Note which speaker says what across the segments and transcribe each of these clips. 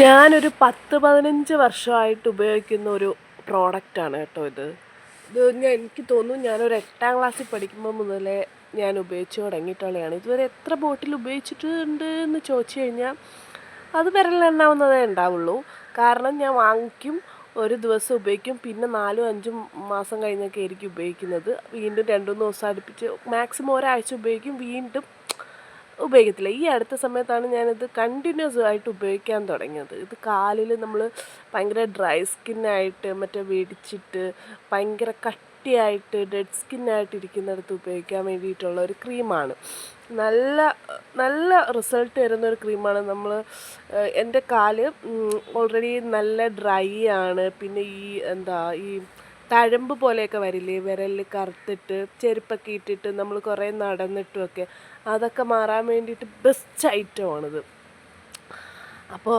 Speaker 1: ഞാനൊരു പത്ത് പതിനഞ്ച് വർഷമായിട്ട് ഉപയോഗിക്കുന്ന ഒരു പ്രോഡക്റ്റാണ് കേട്ടോ ഇത്. ഇത് ഞാൻ എനിക്ക് തോന്നുന്നു ഞാനൊരു എട്ടാം ക്ലാസ്സിൽ പഠിക്കുമ്പോൾ മുതലേ ഞാൻ ഉപയോഗിച്ച് തുടങ്ങിയിട്ടുള്ളതാണ്. ഇതുവരെ എത്ര ബോട്ടിൽ ഉപയോഗിച്ചിട്ടുണ്ട് എന്ന് ചോദിച്ചു കഴിഞ്ഞാൽ അത് വിരലെണ്ണാവുന്നതേ ഉണ്ടാവുള്ളൂ. കാരണം ഞാൻ വാങ്ങിക്കും ഒരു ദിവസം ഉപയോഗിക്കും പിന്നെ നാലും അഞ്ചും മാസം കഴിഞ്ഞൊക്കെ ആയിരിക്കും ഉപയോഗിക്കുന്നത്. വീണ്ടും രണ്ട് മൂന്ന് ദിവസം അടുപ്പിച്ച് മാക്സിമം ഒരാഴ്ച ഉപയോഗിക്കും വീണ്ടും ഉപയോഗിക്കത്തില്ല. ഈ അടുത്ത സമയത്താണ് ഞാനിത് കണ്ടിന്യൂസ് ആയിട്ട് ഉപയോഗിക്കാൻ തുടങ്ങിയത്. ഇത് കാലിൽ നമ്മൾ ഭയങ്കര ഡ്രൈ സ്കിന്നായിട്ട് മറ്റേ വേടിച്ചിട്ട് ഭയങ്കര കട്ടിയായിട്ട് ഡെഡ് സ്കിന്നായിട്ട് ഇരിക്കുന്നിടത്ത് ഉപയോഗിക്കാൻ വേണ്ടിയിട്ടുള്ള ഒരു ക്രീമാണ് നല്ല നല്ല റിസൾട്ട് തരുന്ന ഒരു ക്രീമാണ് നമ്മൾ എന്റെ കാൽ ഓൾറെഡി നല്ല ഡ്രൈ ആണ്. പിന്നെ ഈ എന്താ ഈ തഴമ്പ് പോലെയൊക്കെ വരില്ലേ? വിരലിൽ കറുത്തിട്ട് ചെരുപ്പൊക്കെ ഇട്ടിട്ട് നമ്മൾ കുറേ നടന്നിട്ടുമൊക്കെ അതൊക്കെ മാറാൻ വേണ്ടിയിട്ട് ബെസ്റ്റ് ഐറ്റമാണിത് അപ്പോൾ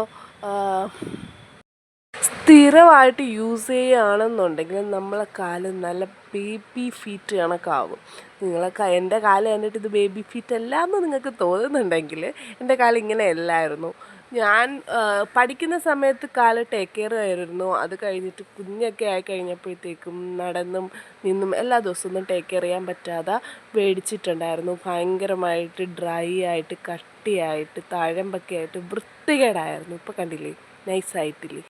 Speaker 1: സ്ഥിരമായിട്ട് യൂസ് ചെയ്യുകയാണെന്നുണ്ടെങ്കിൽ നമ്മളെ കാൽ നല്ല ബേബി ഫീറ്റ് കണക്കാവും. നിങ്ങളെ എന്റെ കാൽ കണ്ടിട്ട് ഇത് ബേബി ഫീറ്റ് അല്ല എന്ന് നിങ്ങൾക്ക് തോന്നുന്നുണ്ടെങ്കിൽ എന്റെ കാൽ ഇങ്ങനെ അല്ലായിരുന്നു. ഞാൻ പഠിക്കുന്ന സമയത്ത് കാൽ ടേക്ക് കെയർ ആയിരുന്നു. അത് കഴിഞ്ഞിട്ട് കുഞ്ഞൊക്കെ ആയി കഴിഞ്ഞപ്പോഴത്തേക്കും നടന്നും നിന്നും എല്ലാ ദിവസവും ടേക്ക് കെയർ ചെയ്യാൻ പറ്റാതെ മേടിച്ചിട്ടുണ്ടായിരുന്നു ഭയങ്കരമായിട്ട് ഡ്രൈ ആയിട്ട് കട്ടിയായിട്ട് താഴമ്പൊക്കെ ആയിട്ട് വൃത്തികേടായിരുന്നു. ഇപ്പോൾ കണ്ടില്ലേ? നൈസായിട്ടില്ലേ